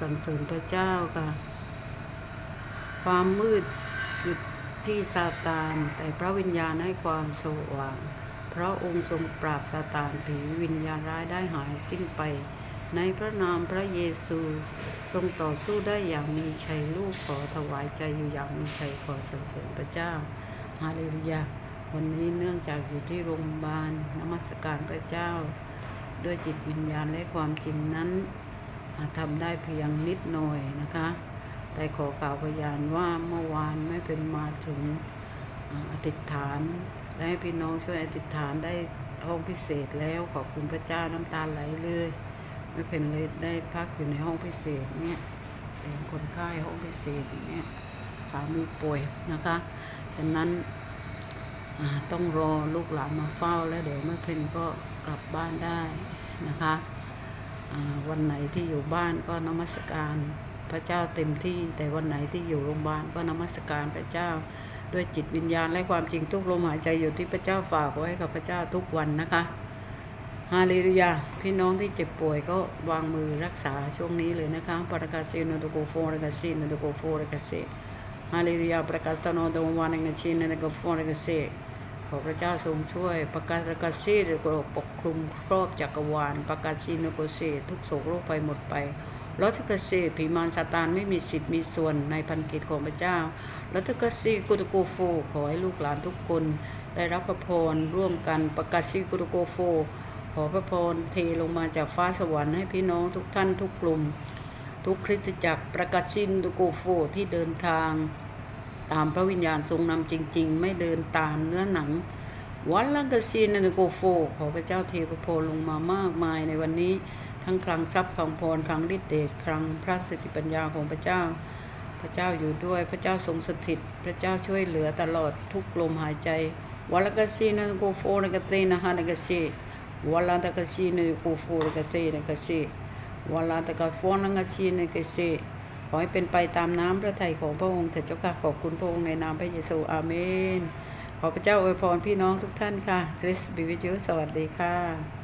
สรรเสริญพระเจ้าค่ะ ความมืดอยู่ที่ซาตานแต่พระวิญญาณให้ความสว่างพระองค์ทรงปราบซาตานผีวิญญาณร้ายได้หายสิ้นไป ในพระนามพระเยซูทรงต่อสู้ได้อย่างมีชัยลูกขอถวายใจอยู่อย่างมีชัยขอสรรเสริญพระเจ้าฮาเลลูยาวันนี้เนื่องจากอยู่ที่โรงพยาบาลนมัสการพระเจ้า ด้วยจิตวิญญาณและความจริงนั้น ทำได้เพียงนิดหน่อยนะคะ แต่ขอกล่าวพยานว่าเมื่อวานไม่เป็นมาถึงอธิษฐานและให้พี่น้องช่วยอธิษฐานได้ห้องพิเศษแล้วขอบคุณพระเจ้าน้ำตาไหลเลย ไม่เป็นเลยได้พักอยู่ในห้องพิเศษเนี่ยเป็นคนไข้ห้องพิเศษอย่างเงี้ยสามีป่วยนะคะ ฉะนั้นต้องรอลูกหลานมาเฝ้าแล้วเดี๋ยวไม่เป็นก็กลับบ้านได้นะคะ วันไหนที่อยู่บ้านก็นมัสการพระเจ้าเต็มที่ แต่วันไหนที่อยู่โรงพยาบาลก็นมัสการพระเจ้า ด้วยจิตวิญญาณและความจริงทุกลมหายใจอยู่ที่พระเจ้าฝากไว้กับพระเจ้าทุกวันนะคะฮาเลลูยาพี่น้องที่เจ็บป่วยก็วางมือรักษาช่วงนี้เลยนะคะปรากาศโนโตโกโฟรกาซีโนโตโกโฟรกาเซฮาเลลูยาประกาศตโนโตวานังชินโนโตโกโฟรกาเซ ขอพระเจ้าทรงช่วยประกาศกาซีหรือปกคลุมครอบจักรวาลประกาศซีโนโกเซทุกโศกโรคไปหมดไปลอทกเซผีมารซาตานไม่มีสิทธิ์มีส่วนในพันกิจของพระเจ้าลอทกซีกุตโกโฟ ขอให้ลูกหลานทุกคน ได้รับพระพรร่วมกันประกาศซีกุตโกโฟ ขอพระพรเทลงมาจากฟ้าสวรรค์ให้พี่น้องทุกท่านทุกกลุ่ม ทุกคริสตจักรประกาศซินตุโกโฟที่เดินทาง ตามพระวิญญาณทรงนำจริง ๆ ไม่เดินตามเนื้อหนัง วันลังกซินตุโกโฟ ขอพระเจ้าเทพระพลงมามากมายในวันนี้ ทั้งคลังทรัพย์คลังพรคลังฤทธิเดชคลังพระสติปัญญาของพระเจ้า พระเจ้าอยู่ด้วยพระเจ้าทรงสถิต พระเจ้าช่วยเหลือตลอดทุกลมหายใจวันลังกซินตุโกโฟนักเซนะฮานักเซ wala ta ka si ne ko fu ka te ne ka si wala ta ka ฟนงาชี ne ka si ขอให้เป็นไปตามน้ำพระทัยของพระองค์เถิดเจ้าค่ะขอบคุณพระองค์ในนามพระเยซูอาเมน ขอพระเจ้าอวยพรพี่น้องทุกท่านค่ะคริสบิวิจูสวัสดีค่ะ